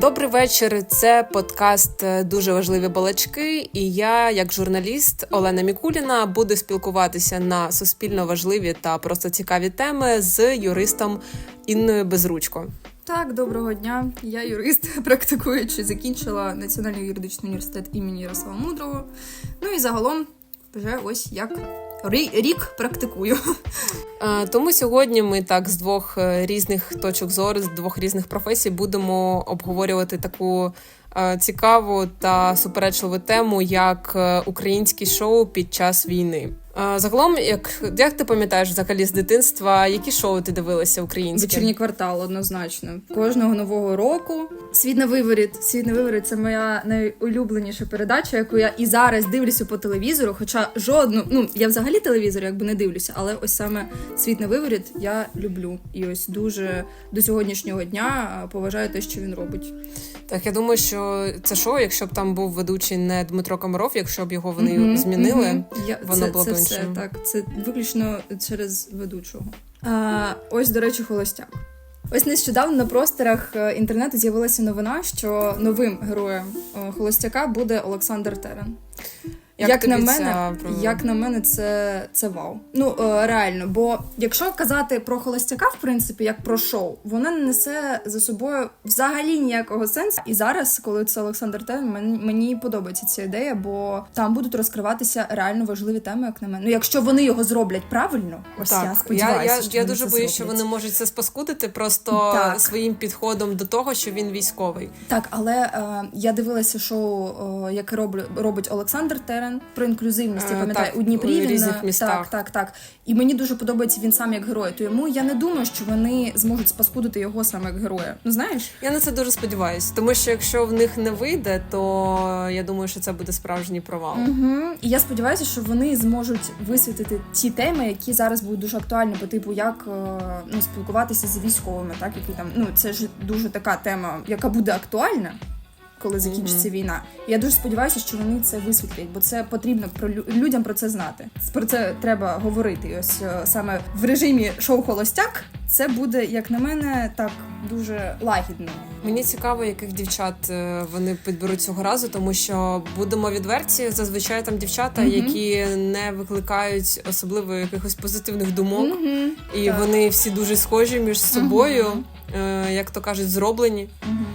Добрий вечір. Це подкаст е, Дуже важливі балачки. І я, як журналіст Олена Мікуліна, буду спілкуватися на суспільно важливі та просто цікаві теми з юристом Інною Безручко. Так, доброго дня. Я юрист, практикуючи, закінчила Національний юридичний університет імені Ярослава Мудрого. Ну і загалом вже ось як рік практикую. Е, Тому сьогодні ми так з двох е, різних точок зору, з двох різних професій будемо обговорювати таку е, цікаву та суперечливу тему, як українські шоу під час війни. Загалом, як, як ти пам'ятаєш взагалі з дитинства, які шоу ти дивилася українські? Вечірній квартал однозначно. Кожного нового року. Світ на виворіт. Світ на виворіт це моя найулюбленіша передача, яку я і зараз дивлюся по телевізору. Хоча жодну, ну я взагалі телевізор якби не дивлюся, але ось саме світ на виворіт я люблю. І ось дуже до сьогоднішнього дня поважаю те, що він робить. Так, я думаю, що це шоу, якщо б там був ведучий не Дмитро Комаров, якщо б його вони Мгм, змінили, мгм. Я, воно це, було б це все так. Це виключно через ведучого. А, ось, до речі, холостяк. Ось нещодавно на просторах е, інтернету з'явилася новина, що новим героєм е, холостяка буде Олександр Терен. Як, тобі на мене, про- як на мене, це, це вау. Ну е, реально, бо якщо казати про холостяка, в принципі, як про шоу, вона не несе за собою взагалі ніякого сенсу. І зараз, коли це Олександр Терен, мені, подобається ця ідея, бо там будуть розкриватися реально важливі теми, як на мене. Ну, якщо вони його зроблять правильно, ось я сподіваюся, я, я, що я дуже боюсь, що вони можуть це спаскудити просто Так. своїм підходом до того, що він військовий. Так, але е, я дивилася шоу, е, яке робить Олександр Терен про інклюзивність. Е, Я пам'ятаю, так, у Дніпрі у різних е, містах. так, так, так. І мені дуже подобається він сам як герой. Тому я не думаю, що вони зможуть спаскудити його саме як героя. Ну знаєш? Я на це дуже сподіваюся, тому що якщо в них не вийде, то я думаю, що це буде справжній провал. Угу. І я сподіваюся, що вони зможуть висвітлити ті теми, які зараз будуть дуже актуальні, по типу як е, ну, спілкуватися з військовими, так які там ну це ж дуже така тема, яка буде актуальна. Коли закінчиться війна, І я дуже сподіваюся, що вони це висвітлять, бо це потрібно про лю- людям про це знати. Про це треба говорити. І ось е, саме в режимі шоу Холостяк це буде, як на мене, так дуже лагідно. Мені цікаво, яких дівчат е, вони підберуть цього разу, тому що будемо відверті, зазвичай там дівчата, Мгм. які не викликають особливо якихось позитивних думок, Мгм. і так. вони всі дуже схожі між собою, Мгм. е, як то кажуть, зроблені. Мгм.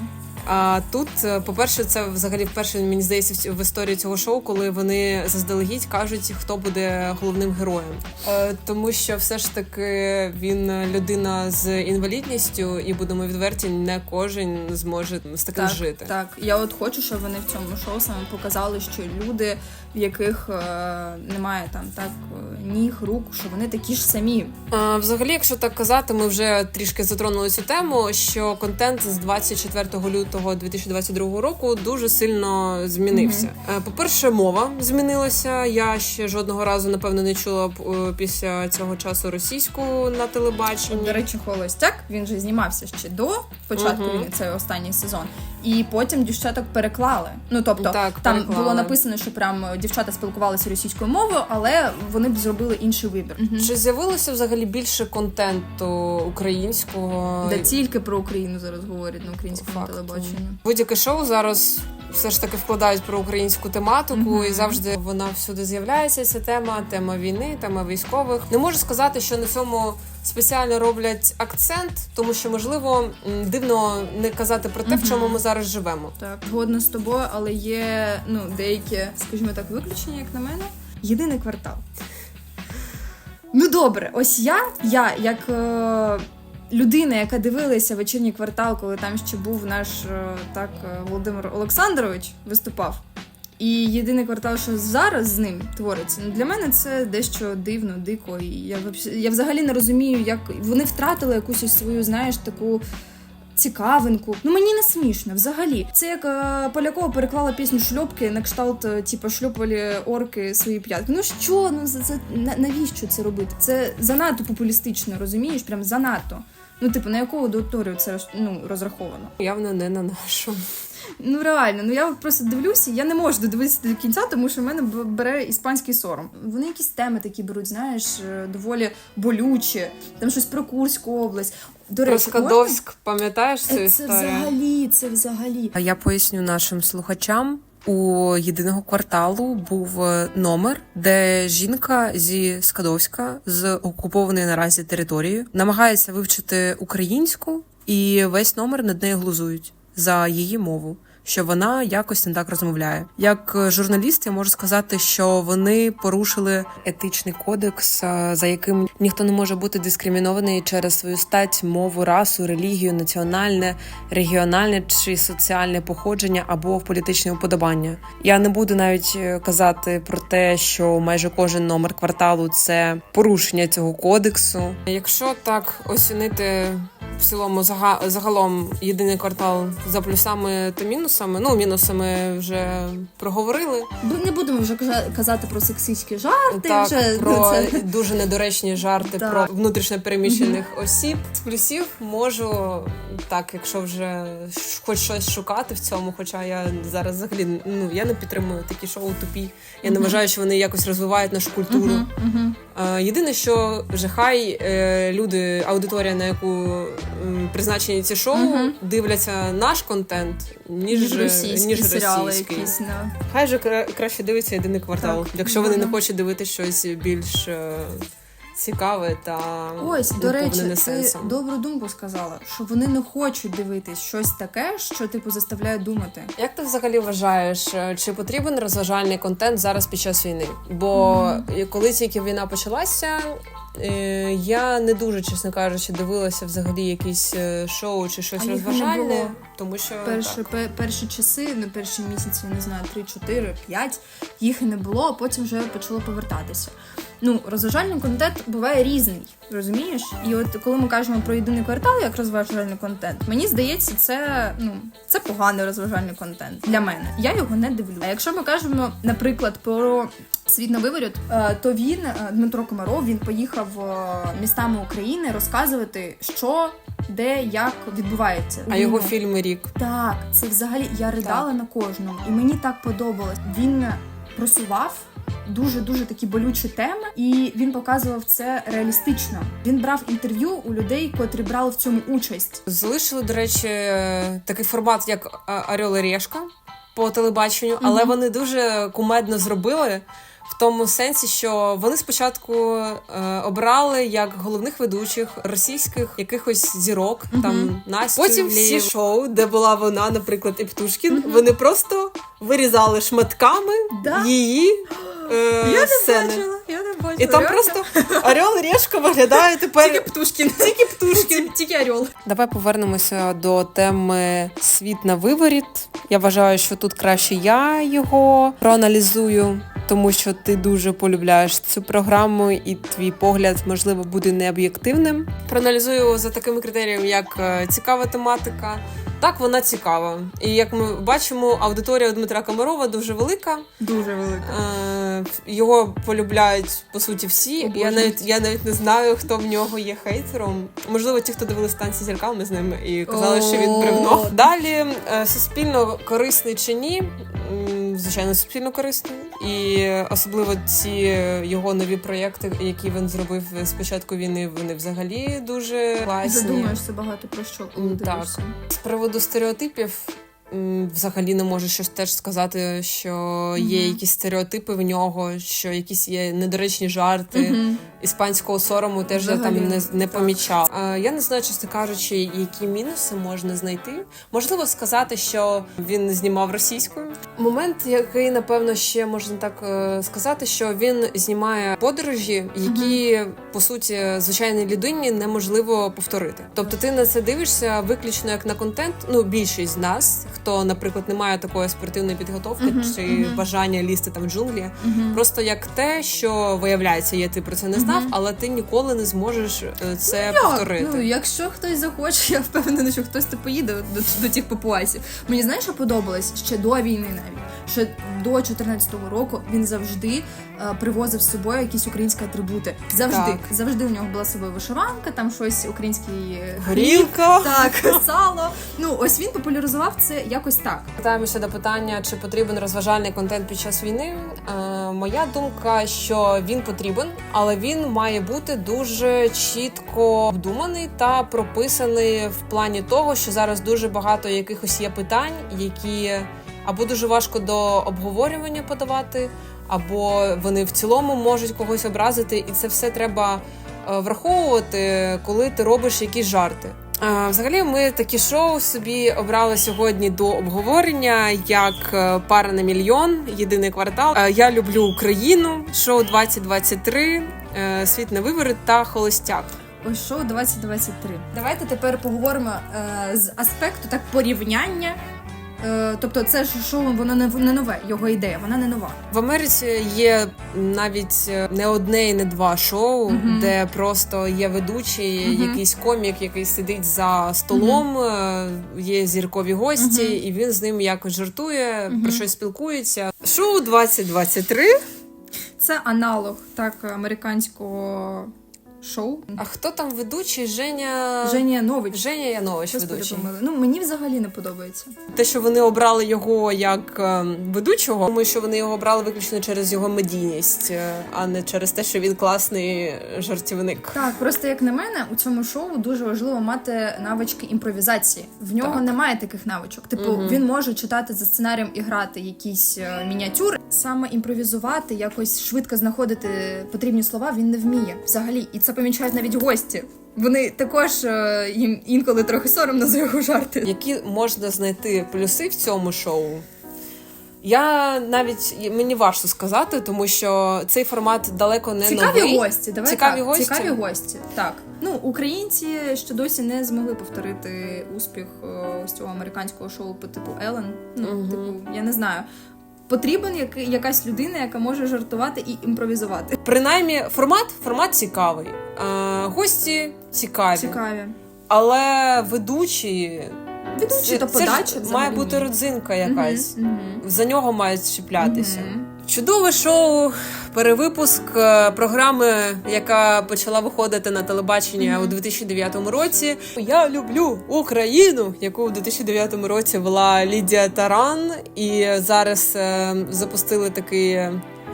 А тут, е, по-перше, це взагалі вперше мені здається в історії цього шоу, коли вони заздалегідь кажуть, хто буде головним героєм. Е, Тому що все ж таки він людина з інвалідністю, і будемо відверті, не кожен зможе з таким так, жити. Так, я от хочу, щоб вони в цьому шоу саме показали, що люди, в яких е, немає там так е, ніг, рук, що вони такі ж самі. А, взагалі, якщо так казати, ми вже трішки затронули цю тему, що контент з 24 лютого 2022 року дуже сильно змінився. Е, По-перше, мова змінилася. Я ще жодного разу напевно не чула е, після цього часу російську на телебаченні. До речі, холостяк він же знімався ще до початку війни, це останній сезон. І потім дівчаток переклали. Ну тобто Так, там переклали. було написано, що прям дівчата спілкувалися російською мовою, але вони б зробили інший вибір. Чи з'явилося взагалі більше контенту українського? Де тільки про Україну зараз говорять на українському телебаченні. Будь-яке шоу зараз все ж таки вкладають про українську тематику, Мгм. і завжди вона всюди з'являється. Ця тема, тема війни, тема військових. Не можу сказати, що на цьому спеціально роблять акцент, тому що можливо дивно не казати про те, в чому ми зараз живемо. Так, згодна з тобою, але є ну деякі, скажімо так, виключення, як на мене. Єдиний квартал. Ну добре, ось я, я як е, людина, яка дивилася вечірній квартал, коли там ще був наш е, так е, Володимир Олександрович виступав. І єдиний квартал, що зараз з ним твориться, ну для мене це дещо дивно, дико. І я, я взагалі не розумію, як вони втратили якусь ось свою, знаєш, таку цікавинку. Ну мені не смішно взагалі. Це як е, Полякова переклала пісню шльопки на кшталт, е, типу, шльопали орки свої п'ятки. Ну що, ну це, це на- навіщо це робити? Це занадто популістично, розумієш? Прям занадто. Ну, типу, на яку аудиторію це ну, розраховано? Явно не на нашу. Ну реально, ну я просто дивлюся, я не можу додивитися до кінця, тому що в мене бере іспанський сором. Вони якісь теми такі беруть, знаєш, е, доволі болючі, там щось про Курську область. До речі, Скадовськ, пам'ятаєш цю? Е, Це взагалі, це взагалі. А Я поясню нашим слухачам. У єдиного кварталу був е, номер, де жінка зі Скадовська з окупованої наразі території намагається вивчити українську, і весь номер над нею глузують за її мову. Що вона якось не так розмовляє. Як е, журналіст, я можу сказати, що вони порушили етичний кодекс, е, за яким ніхто не може бути дискримінований через свою стать, мову, расу, релігію, національне, регіональне чи соціальне походження або політичне уподобання. Я не буду навіть е, казати про те, що майже кожен номер кварталу це порушення цього кодексу. Якщо так оцінити в цілому зага- загалом єдиний квартал за плюсами та мінусами, ну мінусами вже проговорили. Не будемо вже казати про сексистські жарти. Так, вже про це... дуже недоречні жарти Так. про внутрішньо переміщених осіб. З плюсів можу так, якщо вже хоч щось шукати в цьому. Хоча я зараз взагалі ну я не підтримую такі шоу тупі. Я не вважаю, що вони якось розвивають нашу культуру. Єдине, що вже хай е, люди, аудиторія, на яку призначені ці шоу, угу. дивляться наш контент, ніж, Ніж російські ніж серіали російський. якісь. Да. Хай же краще дивиться єдиний квартал, Так, якщо вони не хочуть дивитися щось більш е, цікаве та Ось, до речі, ти сенсом. добру думку сказала, що вони не хочуть дивитись щось таке, що типу заставляє думати. Як ти взагалі вважаєш, е, чи потрібен розважальний контент зараз під час війни? Бо е, коли тільки війна почалася, я не дуже, чесно кажучи, дивилася взагалі якісь е, шоу чи щось розважальне, тому що Перші, так. пе- перші часи, ну перші місяці, не знаю, 3, 4, 5, їх і не було, а потім вже почало повертатися. Ну, розважальний контент буває різний, розумієш? І от коли ми кажемо про єдиний квартал як розважальний контент, мені здається, це ну це поганий розважальний контент для мене. Я його не дивлю. А якщо ми кажемо, наприклад, про світ на виворіт, е, то він е, Дмитро Комаров він поїхав е, містами України розказувати, що де як відбувається. А його фільми рік. Так, це взагалі я ридала на кожному, і мені так подобалось. Він просував. Дуже дуже такі болючі теми, і він показував це реалістично. Він брав інтерв'ю у людей, котрі брали в цьому участь. Залишили, до речі, такий формат, як Орел і Решка по телебаченню, але Мгм. вони дуже кумедно зробили. В тому сенсі, що вони спочатку е, обрали як головних ведучих російських якихось зірок, Мгм. там Настю, Потім всі шоу, де була вона, наприклад, і Птушкін, Мгм. вони просто вирізали шматками Да? її е, сцени. Я не бачила. І там просто Орел і Решка виглядає тепер Птушкін. тільки Птушкін. Тільки орел. Давай повернемося до теми світ на виворіт. Я вважаю, що тут краще я його проаналізую, тому що ти дуже полюбляєш цю програму, і твій погляд можливо буде необ'єктивним. Проаналізую за такими критеріями, як е, цікава тематика. Так, вона цікава. І як ми бачимо, аудиторія Дмитра Комарова дуже велика. Дуже велика. Е, Його полюбляють по суті всі. Я навіть я навіть не знаю, хто в нього є хейтером. Можливо, ті, хто дивилися танці зірками з ним і казали, що він бревно. Далі е, суспільно корисний чи ні. Звичайно, суспільно корисний, і особливо ці його нові проєкти, які він зробив з початку війни, вони взагалі дуже класні. Задумаєшся багато про що, коли так. дивишся. З приводу стереотипів. Взагалі не можу щось теж сказати, що є якісь стереотипи в нього, що якісь є недоречні жарти. Іспанського сорому теж я Взагалі, там не, не так. помічала. А, я не знаю, чесно кажучи, які мінуси можна знайти. Можливо, сказати, що він знімав російською. Момент, який напевно ще можна так е, сказати, що він знімає подорожі, які по суті звичайній людині неможливо повторити. Тобто, ти на це дивишся виключно як на контент. Ну, більшість з нас, хто, наприклад, не має такої спортивної підготовки Мгм, чи мгм. бажання лізти там в джунглі. Мгм. Просто як те, що виявляється, є ти про це не знав, але ти ніколи не зможеш е, це Як? повторити. Ну, якщо хтось захоче, я впевнена, що хтось то поїде до, до тих папуасів. Мені знаєш, що подобалось ще до війни навіть. Що до 14-го року він завжди е, привозив з собою якісь українські атрибути. Завжди, Так. завжди у нього була з собою вишиванка, там щось український Горілка. так, сало. Ну ось він популяризував це якось так. Повертаємося до питання, чи потрібен розважальний контент під час війни. Е, моя думка, що він потрібен, але він має бути дуже чітко вдуманий та прописаний в плані того, що зараз дуже багато якихось є питань, які або дуже важко до обговорювання подавати, або вони в цілому можуть когось образити, і це все треба е, враховувати, коли ти робиш якісь жарти. Е, Взагалі, ми такі шоу собі обрали сьогодні до обговорення як е, пара на мільйон, єдиний квартал. Я люблю Україну, шоу 2023, е, світ на виворіт та холостяк. Ось шоу 2023. Давайте тепер поговоримо з аспекту так порівняння. Е, тобто, це ж шоу воно не, не нове, його ідея, вона не нова. В Америці є навіть е, не одне і не два шоу, Мгм. де просто є ведучий, Мгм. якийсь комік, який сидить за столом, е, є зіркові гості, Мгм. і він з ним якось жартує, Мгм. про щось спілкується. Шоу 2023. Це аналог так американського шоу. А хто там ведучий? Женя Женя Нович. Женя Янович Господи, ведучий. Ну мені взагалі не подобається. Те, що вони обрали його як е, ведучого, тому що вони його обрали виключно через його медійність, е, а не через те, що він класний жартівник. Так, просто як на мене, у цьому шоу дуже важливо мати навички імпровізації. В нього Так. немає таких навичок. Типу, він може читати за сценарієм і грати якісь е, мініатюри. Саме імпровізувати, якось швидко знаходити потрібні слова. Він не вміє взагалі, і це помічають навіть гості. Вони також е, їм інколи трохи соромно за його жарти. Які можна знайти плюси в цьому шоу? Я навіть мені важко сказати, тому що цей формат далеко не Цікаві новий. гості, давай Цікаві так. гості? Цікаві гості. Так. Ну, українці ще досі не змогли повторити успіх е, ось цього американського шоу по типу Елен. Ну, Мгм. типу, я не знаю. Потрібен якась людина, яка може жартувати і імпровізувати. Принаймні, формат формат цікавий. Е, гості цікаві, Цікаві. але ведучі Ведучі це, та це ж має бути родзинка якась. Мгм, За нього мають чіплятися. мгм. Чудове шоу, перевипуск е, програми, яка почала виходити на телебачення у 2009 році. Я люблю Україну, яку у 2009 році вела Лідія Таран, і зараз е, запустили такий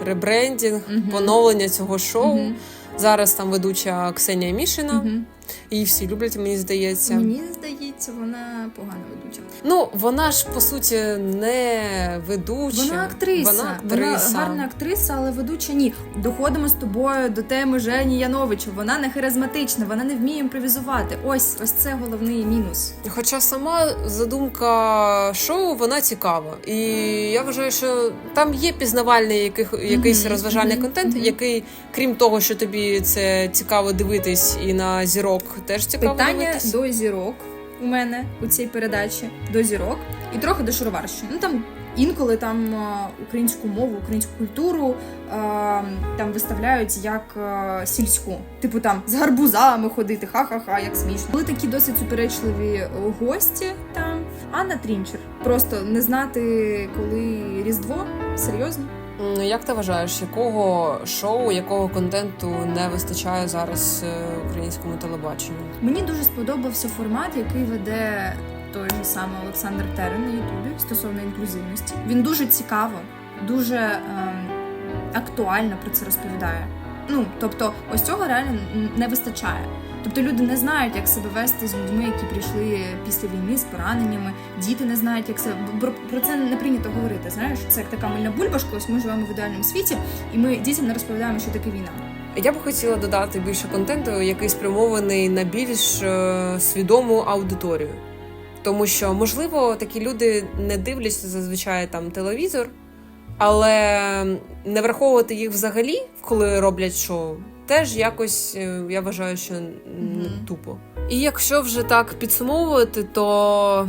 ребрендінг, Мгм. поновлення цього шоу. Мгм. Зараз там ведуча Ксенія Мішина. Мгм. Її всі люблять, мені здається. Мені здається, вона погано ведуча. Ну, вона ж по суті не ведуча. Вона актриса. Вона актриса. гарна актриса, але ведуча ні. Доходимо з тобою до теми Жені Яновича. Вона не харизматична, вона не вміє імпровізувати. Ось ось це головний мінус. Хоча сама задумка шоу вона цікава, і я вважаю, що там є пізнавальний яких, якийсь Мгм, розважальний мгм, контент, мгм. який, крім того, що тобі це цікаво дивитись, і на зірок теж цікаво Питання дивитись. до зірок у мене у цій передачі до зірок і трохи до шароварщини. Ну там інколи там українську мову, українську культуру там виставляють як сільську. Типу там з гарбузами ходити, ха-ха-ха, як смішно. Були такі досить суперечливі е, гості там. Анна Трінчер. Просто не знати, коли Різдво. Серйозно? М, Як ти вважаєш, якого шоу, якого контенту не вистачає зараз е, українському телебаченню? Мені дуже сподобався формат, який веде той же самий Олександр Терен на Ютубі стосовно інклюзивності. Він дуже цікаво, дуже ем, актуально про це розповідає. Ну тобто, ось цього реально не вистачає. Тобто люди не знають, як себе вести з людьми, які прийшли після війни з пораненнями. Діти не знають, як себе про, це не прийнято говорити. Знаєш, це як така мильна бульбашка. Ось ми живемо в ідеальному світі, і ми дітям не розповідаємо, що таке війна. Я б хотіла додати більше контенту, який спрямований на більш е, свідому аудиторію. Тому що, можливо, такі люди не дивляться зазвичай там телевізор, але не враховувати їх взагалі, коли роблять шоу, теж якось е, я вважаю, що не тупо. І якщо вже так підсумовувати, то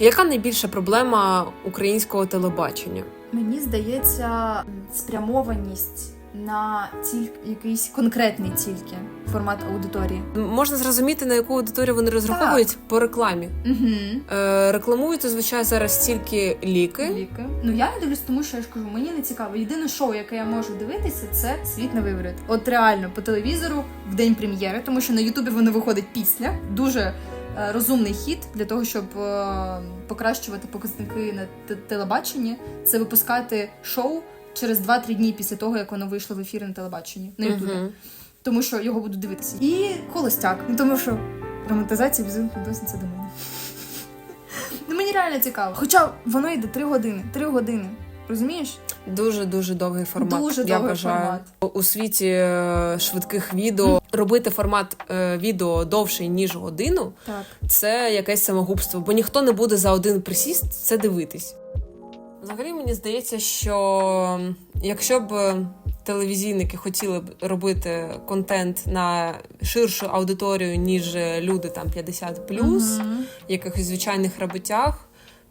яка найбільша проблема українського телебачення? Мені здається, спрямованість на ціль якийсь конкретний тільки формат аудиторії. Можна зрозуміти, на яку аудиторію вони розраховують по рекламі. Угу. Е, рекламують зазвичай зараз тільки ліки. Ліки. Ну я не дивлюсь, тому що я ж кажу, мені не цікаво. Єдине шоу, яке я можу дивитися, це світ на виворіт. От реально по телевізору в день прем'єри, тому що на Ютубі воно виходить після. Дуже е, розумний хід для того, щоб е, покращувати показники на телебаченні. Це випускати шоу через 2-3 дні після того, як воно вийшло в ефір на телебаченні на Ютубі. Тому що його будуть дивитися. І холостяк. Ну тому що романтизація візуальних відносин це до мене. Ну мені реально цікаво. Хоча воно йде 3 години. 3 години. Розумієш? Дуже дуже довгий формат. Дуже я довгий вважаю. формат. У світі е, швидких відео робити формат е, відео довший ніж годину. Так. це якесь самогубство, бо ніхто не буде за один присіст це дивитись. Взагалі мені здається, що якщо б телевізійники хотіли б робити контент на ширшу аудиторію, ніж люди там 50 плюс, Мгм. якихось звичайних роботях,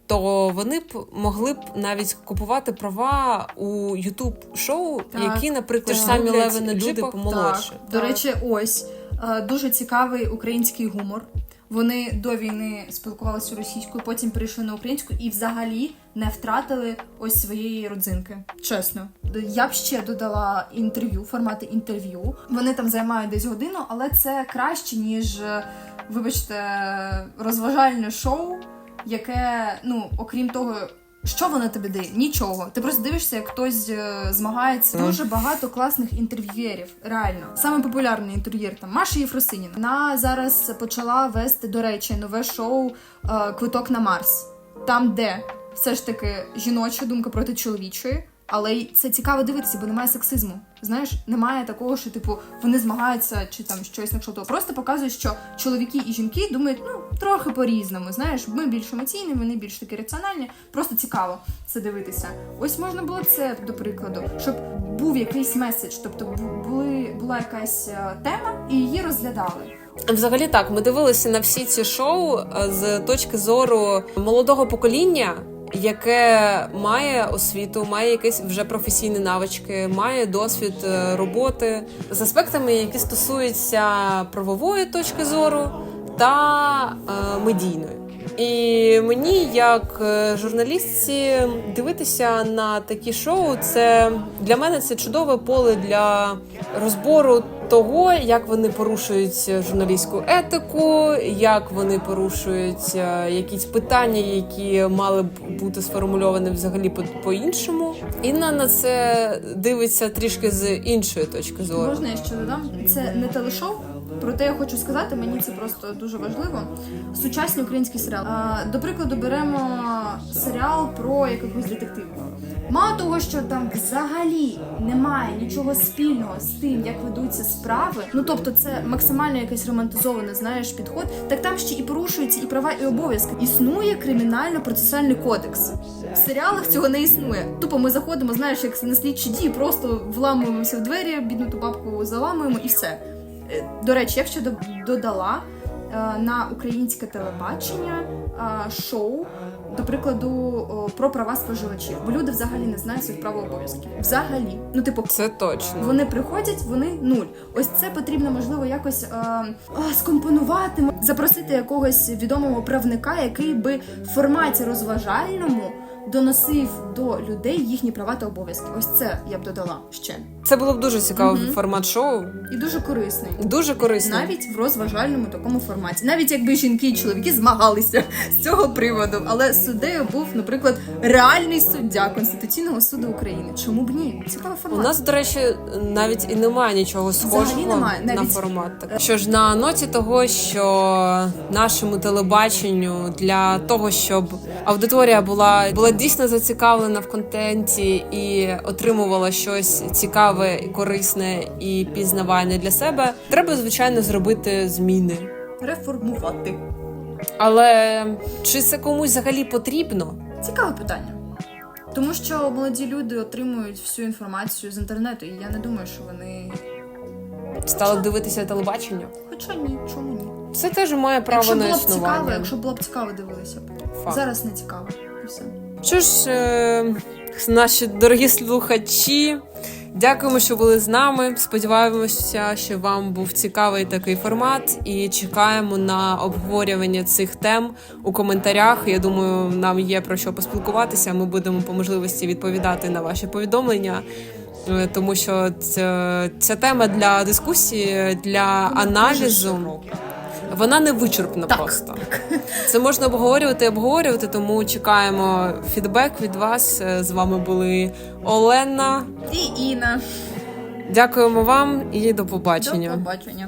то вони б могли б навіть купувати права у youtube шоу, які, наприклад, ж самі Левини люди помолодші. Так. До речі, ось е, дуже цікавий український гумор. Вони до війни спілкувалися російською, потім перейшли на українську і взагалі не втратили ось своєї родзинки. Чесно, я б ще додала інтерв'ю, формати інтерв'ю. Вони там займають десь годину, але це краще ніж, вибачте, розважальне шоу, яке, ну, окрім того. Що вона тобі дає? Нічого. Ти просто дивишся, як хтось е, змагається. Дуже багато класних інтерв'єрів. Реально, саме популярний інтерв'єр там Маша Єфросиніна. Вона зараз почала вести, до речі, нове шоу е, Квиток на Марс. Там, де все ж таки жіноча думка проти чоловічої. Але це цікаво дивитися, бо немає сексизму. Знаєш, немає такого, що типу вони змагаються чи там щось на кшталт. Просто показують, що чоловіки і жінки думають ну трохи по-різному. Знаєш, ми більш емоційні, вони більш такі раціональні. Просто цікаво це дивитися. Ось можна було це до прикладу, щоб був якийсь меседж, тобто були була якась е, тема і її розглядали. Взагалі так, ми дивилися на всі ці шоу е, з точки зору молодого покоління, яке має освіту, має якісь вже професійні навички, має досвід е, роботи з аспектами, які стосуються правової точки зору та е, медійної. І мені, як е, журналістці, дивитися на такі шоу, це для мене це чудове поле для розбору того, як вони порушують журналістську етику, як вони порушують е, якісь питання, які мали б бути сформульовані взагалі по- по-іншому. Інна на це дивиться трішки з іншої точки зору. Можна я ще додам? Це не телешоу. Проте я хочу сказати, мені це просто дуже важливо. Сучасні українські серіали. До прикладу, беремо серіал про якихось детективів. Мало того, що там взагалі немає нічого спільного з тим, як ведуться справи. Ну тобто, це максимально якесь романтизоване, знаєш, підход. Так там ще і порушуються і права, і обов'язки. Існує кримінально-процесуальний кодекс. В серіалах цього не існує. Тупо ми заходимо, знаєш, як на слідчі дії, просто вламуємося в двері, бідну ту бабку заламуємо і все. Е, До речі, я ще до- додала е, на українське телебачення е, шоу, до прикладу, про права споживачів. Бо люди взагалі не знають своїх прав обов'язків. Взагалі. Ну, типу, Це точно. вони приходять, вони нуль. Ось це потрібно, можливо, якось е, а, скомпонувати, запросити якогось відомого правника, який би в форматі розважальному доносив до людей їхні права та обов'язки. Ось це я б додала ще. Це було б дуже цікавий Мгм. формат шоу. І дуже корисний. Дуже корисно. Навіть в розважальному такому форматі, навіть якби жінки і чоловіки змагалися з цього приводу, але суддею був, наприклад, реальний суддя Конституційного суду України. Чому б ні? Цікавий У нас, до речі, навіть і немає нічого схожого немає, на формат. Так. Що ж на ноті того, що нашому телебаченню для того, щоб аудиторія була, була дійсно зацікавлена в контенті і отримувала щось цікаве, корисне і пізнавальне для себе, треба звичайно зробити зміни. Реформувати. Але чи це комусь взагалі потрібно? Цікаве питання. Тому що молоді люди отримують всю інформацію з інтернету, і я не думаю, що вони. Стали б дивитися телебачення? Хоча ні, чому ні? Це теж має право якщо на було б цікаво, якщо було б цікаво, дивилися б. Факт. Зараз не цікаво. І все. Що ж, е, наші дорогі слухачі, дякуємо, що були з нами. Сподіваємося, що вам був цікавий такий формат, і чекаємо на обговорювання цих тем у коментарях. Я думаю, нам є про що поспілкуватися. Ми будемо по можливості відповідати на ваші повідомлення. е, Тому що ця, ця тема для дискусії, для аналізу, вона не вичерпна Так. просто. Це можна обговорювати і обговорювати, тому чекаємо фідбек від вас. Е, З вами були Олена. І Інна. Дякуємо вам і до До побачення. побачення.